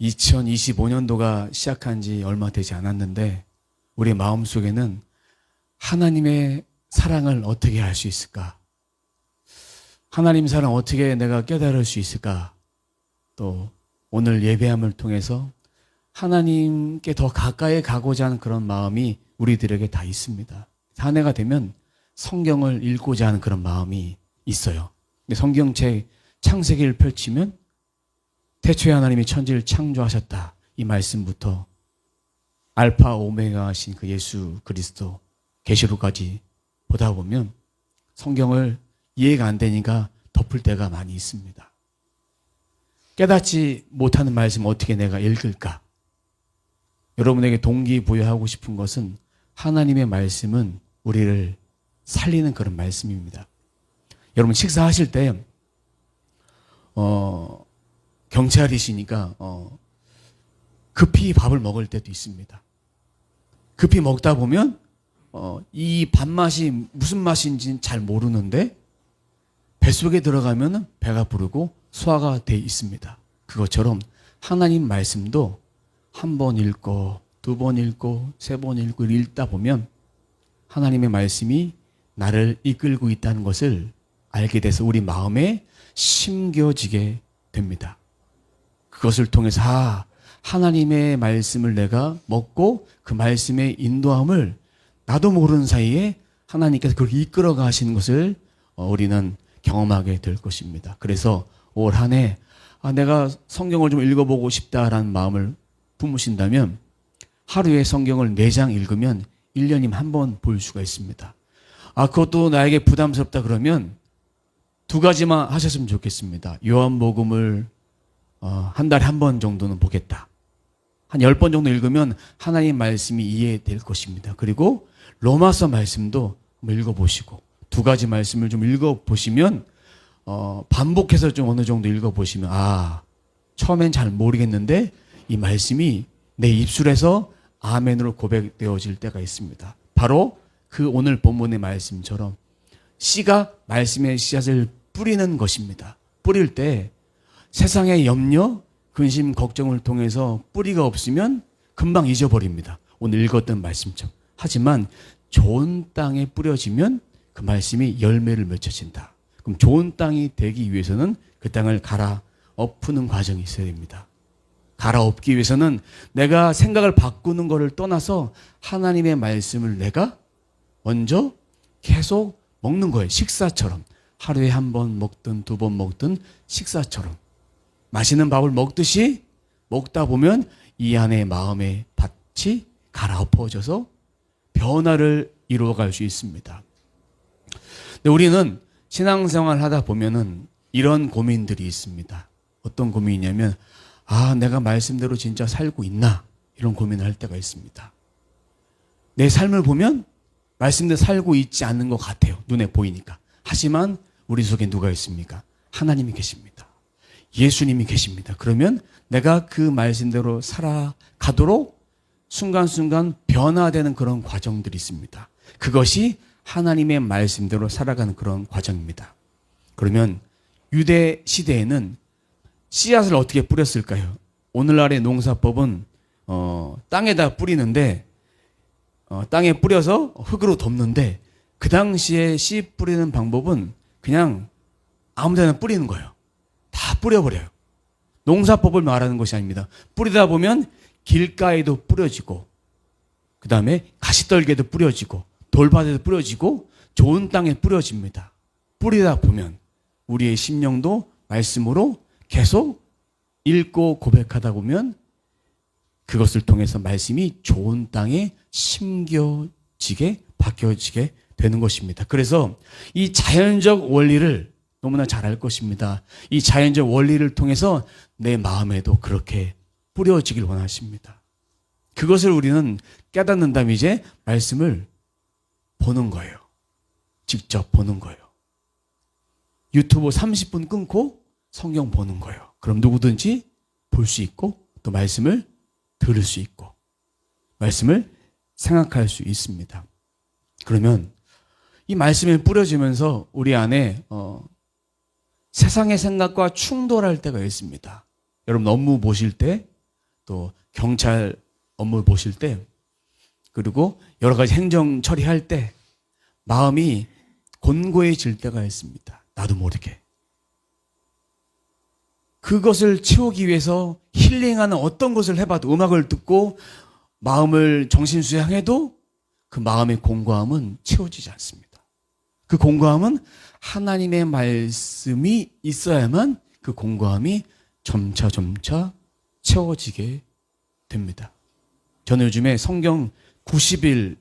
2025년도가 시작한 지 얼마 되지 않았는데 우리 마음 속에는 하나님의 사랑을 어떻게 알 수 있을까? 하나님 사랑 어떻게 내가 깨달을 수 있을까? 또 오늘 예배함을 통해서 하나님께 더 가까이 가고자 하는 그런 마음이 우리들에게 다 있습니다. 한 해가 되면 성경을 읽고자 하는 그런 마음이 있어요. 근데 성경책 창세기를 펼치면 태초에 하나님이 천지를 창조하셨다. 이 말씀부터 알파 오메가 하신 그 예수 그리스도 계시록까지 보다 보면 성경을 이해가 안 되니까 덮을 때가 많이 있습니다. 깨닫지 못하는 말씀 어떻게 내가 읽을까? 여러분에게 동기부여하고 싶은 것은 하나님의 말씀은 우리를 살리는 그런 말씀입니다. 여러분 식사하실 때 어, 경찰이시니까 어, 급히 밥을 먹을 때도 있습니다. 급히 먹다 보면 어, 이 밥맛이 무슨 맛인지는 잘 모르는데 뱃속에 들어가면 배가 부르고 소화가 돼 있습니다. 그것처럼 하나님 말씀도 한 번 읽고 두 번 읽고 세 번 읽고 읽다 보면 하나님의 말씀이 나를 이끌고 있다는 것을 알게 돼서 우리 마음에 심겨지게 됩니다. 그것을 통해서 아, 하나님의 말씀을 내가 먹고 그 말씀의 인도함을 나도 모르는 사이에 하나님께서 그걸 이끌어 가시는 것을 어, 우리는 경험하게 될 것입니다. 그래서 올 한 해 아, 내가 성경을 좀 읽어보고 싶다라는 마음을 품으신다면 하루에 성경을 네장 읽으면 1년이면 한 번 볼 수가 있습니다. 아, 그것도 나에게 부담스럽다 그러면 두 가지만 하셨으면 좋겠습니다. 요한복음을 어, 한 달에 한 번 정도는 보겠다. 한 열 번 정도 읽으면 하나님 말씀이 이해될 것입니다. 그리고 로마서 말씀도 한번 읽어보시고 두 가지 말씀을 좀 읽어보시면 어, 반복해서 좀 어느 정도 읽어보시면 아 처음엔 잘 모르겠는데 이 말씀이 내 입술에서 아멘으로 고백되어질 때가 있습니다. 바로 그 오늘 본문의 말씀처럼 씨가 말씀의 씨앗을 뿌리는 것입니다. 뿌릴 때 세상의 염려, 근심, 걱정을 통해서 뿌리가 없으면 금방 잊어버립니다. 오늘 읽었던 말씀처럼. 하지만 좋은 땅에 뿌려지면 그 말씀이 열매를 맺혀진다. 그럼 좋은 땅이 되기 위해서는 그 땅을 갈아 엎는 과정이 있어야 됩니다. 갈아엎기 위해서는 내가 생각을 바꾸는 것을 떠나서 하나님의 말씀을 내가 먼저 계속 먹는 거예요. 식사처럼. 하루에 한 번 먹든 두 번 먹든 식사처럼. 맛있는 밥을 먹듯이 먹다 보면 이 안에 마음의 밭이 갈아엎어져서 변화를 이루어갈 수 있습니다. 근데 우리는 신앙생활 하다 보면은 이런 고민들이 있습니다. 어떤 고민이냐면, 아, 내가 말씀대로 진짜 살고 있나? 이런 고민을 할 때가 있습니다. 내 삶을 보면 말씀대로 살고 있지 않는 것 같아요. 눈에 보이니까. 하지만 우리 속에 누가 있습니까? 하나님이 계십니다. 예수님이 계십니다. 그러면 내가 그 말씀대로 살아가도록 순간순간 변화되는 그런 과정들이 있습니다. 그것이 하나님의 말씀대로 살아가는 그런 과정입니다. 그러면 유대 시대에는 씨앗을 어떻게 뿌렸을까요? 오늘날의 농사법은 어, 땅에다 뿌리는데 어, 땅에 뿌려서 흙으로 덮는데 그 당시에 씨 뿌리는 방법은 그냥 아무데나 뿌리는 거예요. 다 뿌려버려요. 농사법을 말하는 것이 아닙니다. 뿌리다 보면 길가에도 뿌려지고 그 다음에 가시떨기에도 뿌려지고 돌밭에도 뿌려지고 좋은 땅에 뿌려집니다. 뿌리다 보면 우리의 심령도 말씀으로 계속 읽고 고백하다 보면 그것을 통해서 말씀이 좋은 땅에 심겨지게 바뀌어지게 되는 것입니다. 그래서 이 자연적 원리를 너무나 잘 알 것입니다. 이 자연적 원리를 통해서 내 마음에도 그렇게 뿌려지길 원하십니다. 그것을 우리는 깨닫는다면 이제 말씀을 보는 거예요. 직접 보는 거예요. 유튜브 30분 끊고 성경 보는 거예요. 그럼 누구든지 볼 수 있고 또 말씀을 들을 수 있고 말씀을 생각할 수 있습니다. 그러면 이 말씀이 뿌려지면서 우리 안에 어, 세상의 생각과 충돌할 때가 있습니다. 여러분 업무 보실 때 또 경찰 업무 보실 때 그리고 여러 가지 행정 처리할 때 마음이 곤고해질 때가 있습니다. 나도 모르게. 그것을 채우기 위해서 힐링하는 어떤 것을 해봐도 음악을 듣고 마음을 정신 수양해도 그 마음의 공고함은 채워지지 않습니다. 그 공고함은 하나님의 말씀이 있어야만 그 공고함이 점차 점차 채워지게 됩니다. 저는 요즘에 성경 90일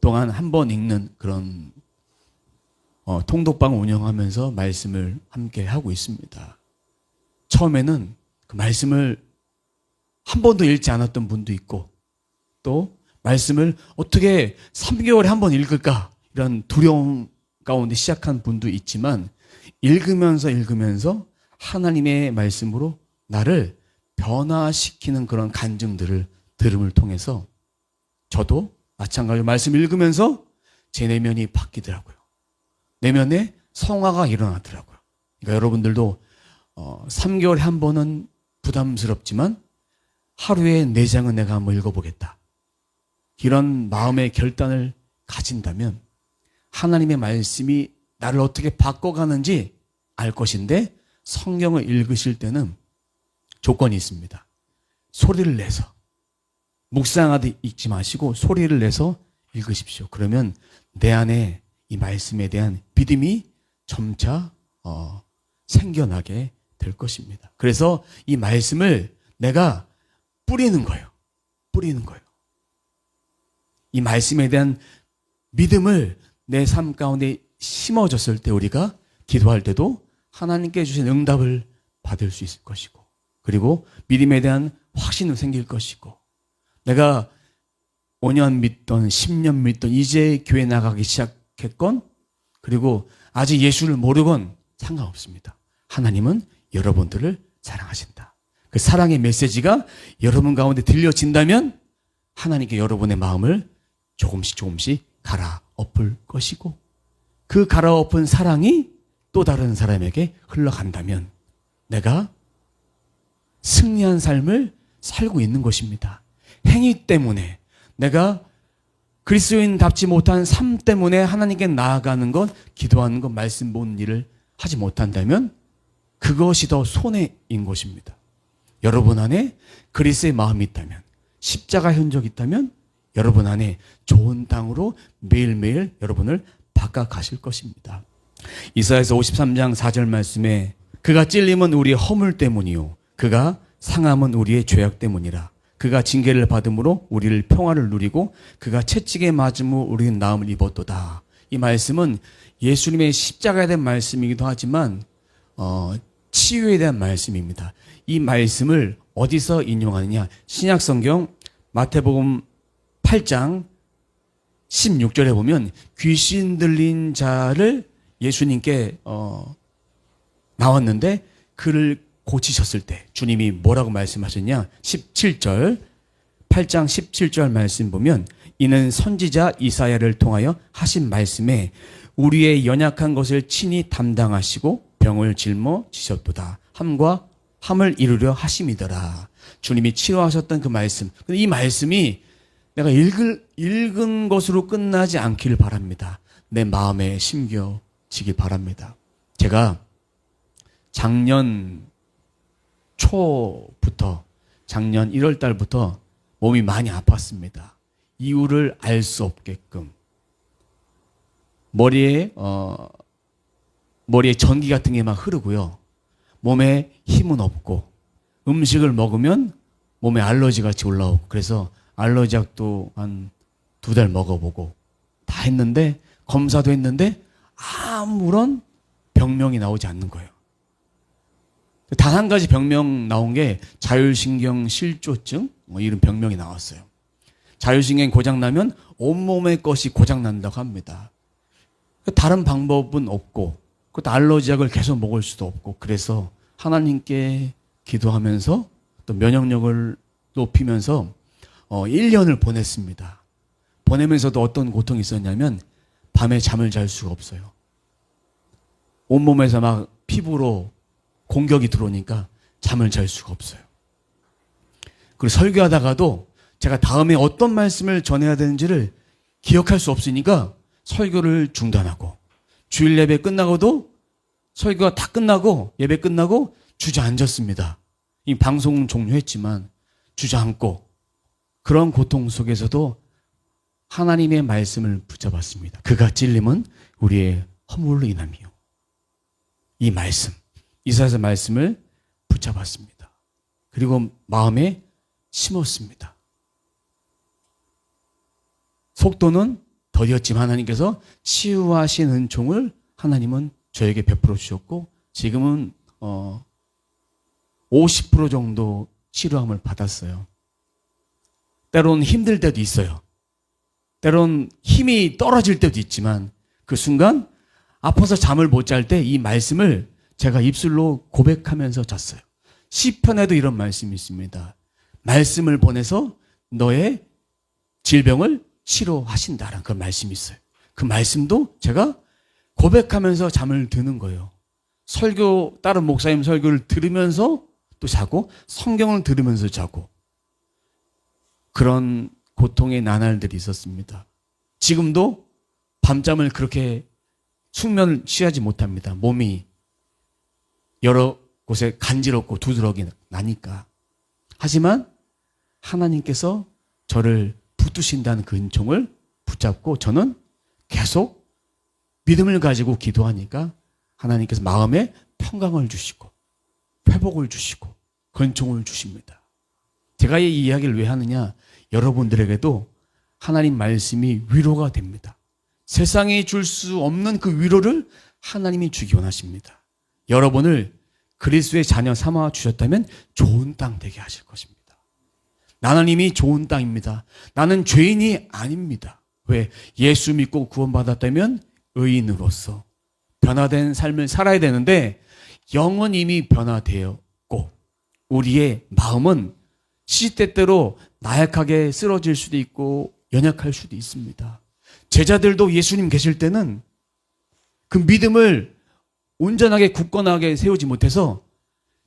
동안 한 번 읽는 그런 어, 통독방 운영하면서 말씀을 함께 하고 있습니다. 처음에는 그 말씀을 한 번도 읽지 않았던 분도 있고 또 말씀을 어떻게 3개월에 한 번 읽을까 이런 두려움 가운데 시작한 분도 있지만 읽으면서 읽으면서 하나님의 말씀으로 나를 변화시키는 그런 간증들을 들음을 통해서 저도 마찬가지로 말씀 읽으면서 제 내면이 바뀌더라고요. 내면에 성화가 일어나더라고요. 그러니까 여러분들도 어, 3개월에 한 번은 부담스럽지만 하루에 네 장은 내가 한번 읽어보겠다. 이런 마음의 결단을 가진다면 하나님의 말씀이 나를 어떻게 바꿔가는지 알 것인데 성경을 읽으실 때는 조건이 있습니다. 소리를 내서 묵상하듯 읽지 마시고 소리를 내서 읽으십시오. 그러면 내 안에 이 말씀에 대한 믿음이 점차 어, 생겨나게 될 것입니다. 그래서 이 말씀을 내가 뿌리는 거예요. 뿌리는 거예요. 이 말씀에 대한 믿음을 내 삶 가운데 심어졌을 때 우리가 기도할 때도 하나님께 주신 응답을 받을 수 있을 것이고 그리고 믿음에 대한 확신은 생길 것이고 내가 5년 믿던 10년 믿던 이제 교회 나가기 시작했건 그리고 아직 예수를 모르건 상관없습니다. 하나님은 여러분들을 사랑하신다. 그 사랑의 메시지가 여러분 가운데 들려진다면 하나님께 여러분의 마음을 조금씩 조금씩 갈아엎을 것이고 그 갈아엎은 사랑이 또 다른 사람에게 흘러간다면 내가 승리한 삶을 살고 있는 것입니다. 행위 때문에 내가 그리스도인답지 못한 삶 때문에 하나님께 나아가는 것, 기도하는 것, 말씀 보는 일을 하지 못한다면 그것이 더 손해인 것입니다. 여러분 안에 그리스의 마음이 있다면 십자가 흔적이 있다면 여러분 안에 좋은 땅으로 매일매일 여러분을 바꿔 가실 것입니다. 이사야서 53장 4절 말씀에 그가 찔림은 우리의 허물 때문이요 그가 상함은 우리의 죄악 때문이라 그가 징계를 받음으로 우리를 평화를 누리고 그가 채찍에 맞음으로 우리는 나음을 입었도다. 이 말씀은 예수님의 십자가에 대한 말씀이기도 하지만 어, 치유에 대한 말씀입니다. 이 말씀을 어디서 인용하느냐? 신약 성경 마태복음 8장 16절에 보면 귀신 들린 자를 예수님께 어, 나왔는데 그를 고치셨을 때 주님이 뭐라고 말씀하셨냐? 17절 8장 17절 말씀 보면 이는 선지자 이사야를 통하여 하신 말씀에 우리의 연약한 것을 친히 담당하시고 병을 짊어지셨도다. 함과 함을 이루려 하심이더라. 주님이 치료하셨던 그 말씀. 근데 이 말씀이 내가 읽을, 읽은 것으로 끝나지 않기를 바랍니다. 내 마음에 심겨지길 바랍니다. 제가 작년 초부터 작년 1월 달부터 몸이 많이 아팠습니다. 이유를 알 수 없게끔 머리에 어 머리에 전기 같은 게 막 흐르고요. 몸에 힘은 없고 음식을 먹으면 몸에 알러지 같이 올라오고 그래서 알러지약도 한 두 달 먹어보고 다 했는데 검사도 했는데 아무런 병명이 나오지 않는 거예요. 단 한 가지 병명 나온 게 자율신경 실조증 뭐 이런 병명이 나왔어요. 자율신경 고장 나면 온몸의 것이 고장 난다고 합니다. 다른 방법은 없고 그것도 알러지약을 계속 먹을 수도 없고 그래서 하나님께 기도하면서 또 면역력을 높이면서 어 1년을 보냈습니다. 보내면서도 어떤 고통이 있었냐면 밤에 잠을 잘 수가 없어요. 온몸에서 막 피부로 공격이 들어오니까 잠을 잘 수가 없어요. 그리고 설교하다가도 제가 다음에 어떤 말씀을 전해야 되는지를 기억할 수 없으니까 설교를 중단하고 주일 예배 끝나고도 설교가 다 끝나고 예배 끝나고 주저앉았습니다. 이 방송 종료했지만 주저앉고 그런 고통 속에서도 하나님의 말씀을 붙잡았습니다. 그가 찔림은 우리의 허물로 인함이요. 이 말씀, 이사야서 말씀을 붙잡았습니다. 그리고 마음에 심었습니다. 속도는 더디었지만 하나님께서 치유하신 은총을 하나님은 저에게 베풀어 주셨고 지금은 어, 50% 정도 치료함을 받았어요. 때로는 힘들 때도 있어요. 때론 힘이 떨어질 때도 있지만 그 순간 아파서 잠을 못 잘 때 이 말씀을 제가 입술로 고백하면서 잤어요. 시편에도 이런 말씀이 있습니다. 말씀을 보내서 너의 질병을 치료하신다라는 그 말씀이 있어요. 그 말씀도 제가 고백하면서 잠을 드는 거예요. 설교 다른 목사님 설교를 들으면서 또 자고 성경을 들으면서 자고 그런 고통의 나날들이 있었습니다. 지금도 밤잠을 그렇게 숙면을 취하지 못합니다. 몸이 여러 곳에 간지럽고 두드러기 나니까. 하지만 하나님께서 저를 붙드신다는 그 은총을 붙잡고 저는 계속 믿음을 가지고 기도하니까 하나님께서 마음에 평강을 주시고 회복을 주시고 건총을 주십니다. 제가 이 이야기를 왜 하느냐? 여러분들에게도 하나님 말씀이 위로가 됩니다. 세상이 줄 수 없는 그 위로를 하나님이 주기 원하십니다. 여러분을 그리스도의 자녀 삼아 주셨다면 좋은 땅 되게 하실 것입니다. 나는 이미 좋은 땅입니다. 나는 죄인이 아닙니다. 왜? 예수 믿고 구원받았다면 의인으로서 변화된 삶을 살아야 되는데 영은 이미 변화되었고 우리의 마음은 시때때로 나약하게 쓰러질 수도 있고 연약할 수도 있습니다. 제자들도 예수님 계실 때는 그 믿음을 온전하게 굳건하게 세우지 못해서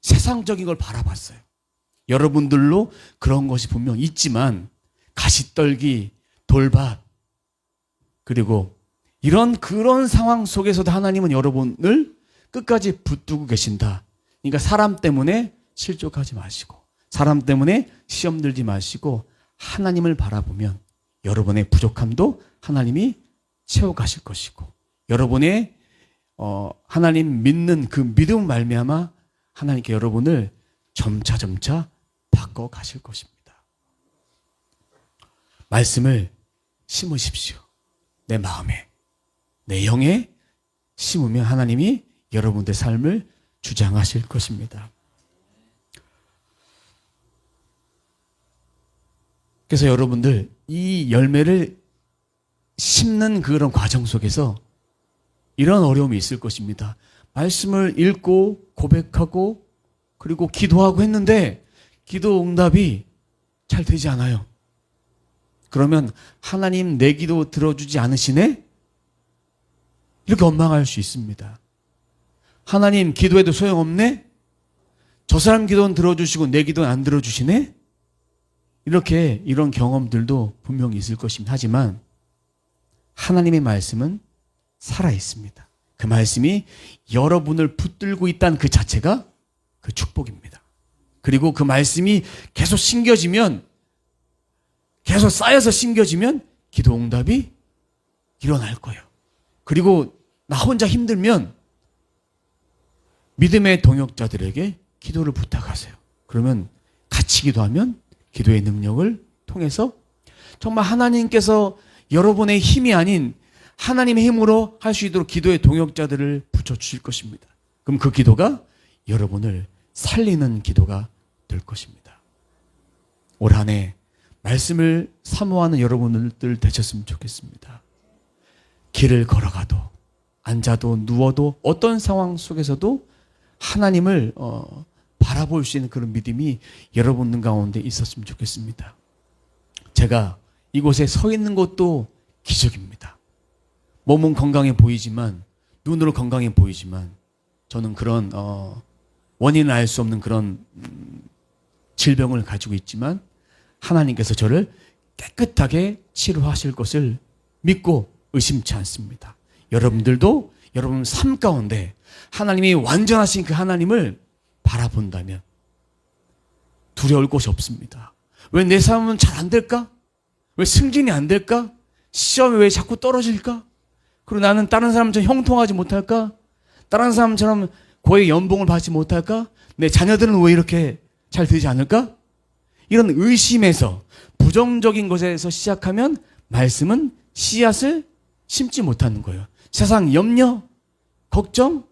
세상적인 걸 바라봤어요. 여러분들로 그런 것이 분명 있지만 가시떨기, 돌밭 그리고 이런 그런 상황 속에서도 하나님은 여러분을 끝까지 붙들고 계신다. 그러니까 사람 때문에 실족하지 마시고 사람 때문에 시험 들지 마시고 하나님을 바라보면 여러분의 부족함도 하나님이 채워가실 것이고 여러분의 어, 하나님 믿는 그 믿음 말미암아 하나님께 여러분을 점차 점차 바꿔 가실 것입니다. 말씀을 심으십시오. 내 마음에, 내 영에 심으면 하나님이 여러분들 삶을 주장하실 것입니다. 그래서 여러분들 이 열매를 심는 그런 과정 속에서 이런 어려움이 있을 것입니다. 말씀을 읽고 고백하고 그리고 기도하고 했는데 기도 응답이 잘 되지 않아요. 그러면 하나님 내 기도 들어주지 않으시네? 이렇게 원망할 수 있습니다. 하나님 기도해도 소용없네? 저 사람 기도는 들어주시고 내 기도는 안 들어주시네? 이렇게 이런 경험들도 분명히 있을 것입니다. 하지만 하나님의 말씀은 살아 있습니다. 그 말씀이 여러분을 붙들고 있다는 그 자체가 그 축복입니다. 그리고 그 말씀이 계속 심겨지면 계속 쌓여서 심겨지면 기도 응답이 일어날 거예요. 그리고 나 혼자 힘들면 믿음의 동역자들에게 기도를 부탁하세요. 그러면 같이 기도하면 기도의 능력을 통해서 정말 하나님께서 여러분의 힘이 아닌 하나님의 힘으로 할 수 있도록 기도의 동역자들을 붙여주실 것입니다. 그럼 그 기도가 여러분을 살리는 기도가 될 것입니다. 올 한 해 말씀을 사모하는 여러분들 되셨으면 좋겠습니다. 길을 걸어가도 앉아도 누워도 어떤 상황 속에서도 하나님을 어, 바라볼 수 있는 그런 믿음이 여러분 가운데 있었으면 좋겠습니다. 제가 이곳에 서 있는 것도 기적입니다. 몸은 건강해 보이지만 눈으로 건강해 보이지만 저는 그런 어, 원인을 알 수 없는 그런 음, 질병을 가지고 있지만 하나님께서 저를 깨끗하게 치료하실 것을 믿고 의심치 않습니다. 여러분들도 여러분 삶 가운데 하나님이 완전하신 그 하나님을 바라본다면 두려울 것이 없습니다. 왜 내 삶은 잘 안 될까? 왜 승진이 안 될까? 시험이 왜 자꾸 떨어질까? 그리고 나는 다른 사람처럼 형통하지 못할까? 다른 사람처럼 고의 연봉을 받지 못할까? 내 자녀들은 왜 이렇게 잘 되지 않을까? 이런 의심에서 부정적인 것에서 시작하면 말씀은 씨앗을 심지 못하는 거예요. 세상 염려, 걱정,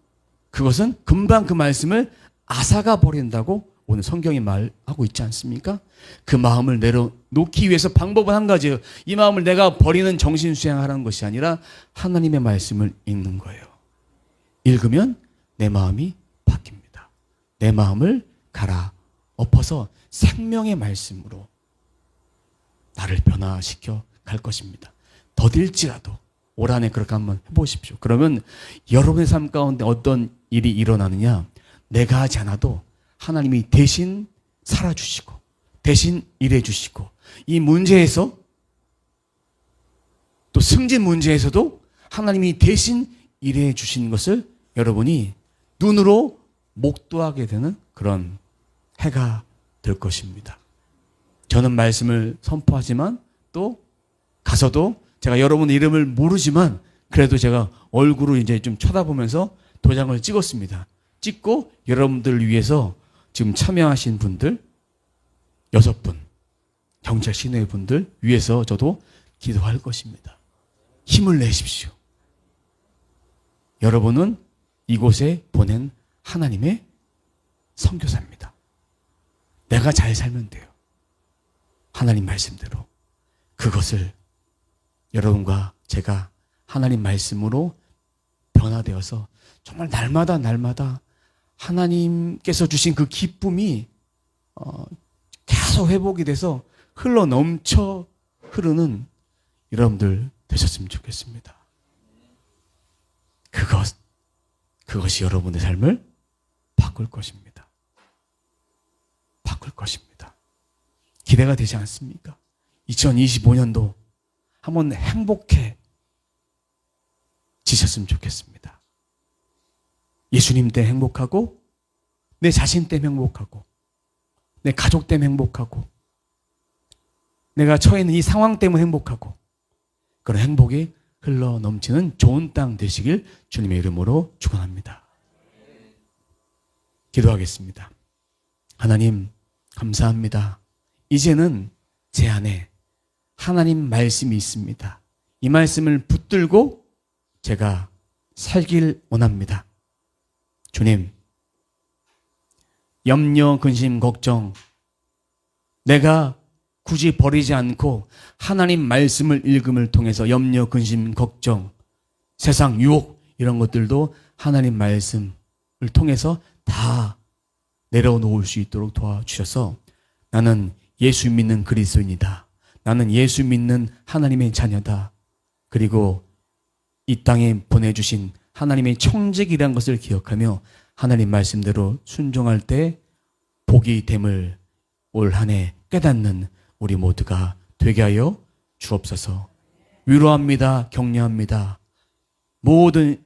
그것은 금방 그 말씀을 앗아가 버린다고 오늘 성경이 말하고 있지 않습니까? 그 마음을 내려놓기 위해서 방법은 한 가지예요. 이 마음을 내가 버리는 정신 수행하라는 것이 아니라 하나님의 말씀을 읽는 거예요. 읽으면 내 마음이 바뀝니다. 내 마음을 갈아 엎어서 생명의 말씀으로 나를 변화시켜 갈 것입니다. 더딜지라도 올 한해 그렇게 한번 해보십시오. 그러면 여러분의 삶 가운데 어떤 일이 일어나느냐? 내가 하지 않아도 하나님이 대신 살아주시고, 대신 일해주시고, 이 문제에서 또 승진 문제에서도 하나님이 대신 일해 주신 것을 여러분이 눈으로 목도하게 되는 그런 해가 될 것입니다. 저는 말씀을 선포하지만 또 가서도 제가 여러분의 이름을 모르지만 그래도 제가 얼굴을 이제 좀 쳐다보면서 도장을 찍었습니다. 찍고 여러분들을 위해서 지금 참여하신 분들 여섯 분 경찰 신의 분들 위해서 저도 기도할 것입니다. 힘을 내십시오. 여러분은 이곳에 보낸 하나님의 선교사입니다. 내가 잘 살면 돼요. 하나님 말씀대로 그것을 여러분과 제가 하나님 말씀으로 변화되어서 정말 날마다 날마다 하나님께서 주신 그 기쁨이 어, 계속 회복이 돼서 흘러 넘쳐 흐르는 여러분들 되셨으면 좋겠습니다. 그것, 그것이 여러분의 삶을 바꿀 것입니다. 바꿀 것입니다. 기대가 되지 않습니까? 2025년도 한번 행복해 지셨으면 좋겠습니다. 예수님 때 행복하고, 내 자신 때 행복하고, 내 가족 때문에 행복하고, 내가 처해 있는 이 상황 때문에 행복하고, 그런 행복이 흘러 넘치는 좋은 땅 되시길 주님의 이름으로 축원합니다. 기도하겠습니다. 하나님 감사합니다. 이제는 제 안에 하나님 말씀이 있습니다. 이 말씀을 붙들고 제가 살길 원합니다. 주님, 염려, 근심, 걱정, 내가 굳이 버리지 않고 하나님 말씀을 읽음을 통해서 염려, 근심, 걱정, 세상 유혹 이런 것들도 하나님 말씀을 통해서 다 내려놓을 수 있도록 도와주셔서 나는 예수 믿는 그리스도인이다. 나는 예수 믿는 하나님의 자녀다. 그리고 이 땅에 보내주신 하나님의 청직이라는 것을 기억하며 하나님 말씀대로 순종할 때 복이 됨을 올 한 해 깨닫는 우리 모두가 되게 하여 주옵소서. 위로합니다. 격려합니다. 모든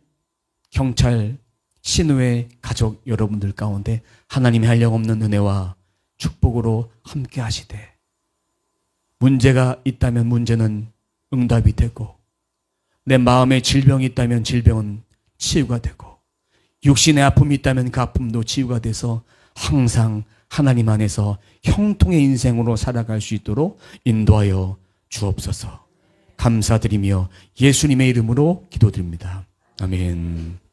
경찰, 신우의 가족 여러분들 가운데 하나님의 한량 없는 은혜와 축복으로 함께 하시되 문제가 있다면 문제는 응답이 되고 내 마음에 질병이 있다면 질병은 치유가 되고 육신의 아픔이 있다면 그 아픔도 치유가 돼서 항상 하나님 안에서 형통의 인생으로 살아갈 수 있도록 인도하여 주옵소서. 감사드리며 예수님의 이름으로 기도드립니다. 아멘.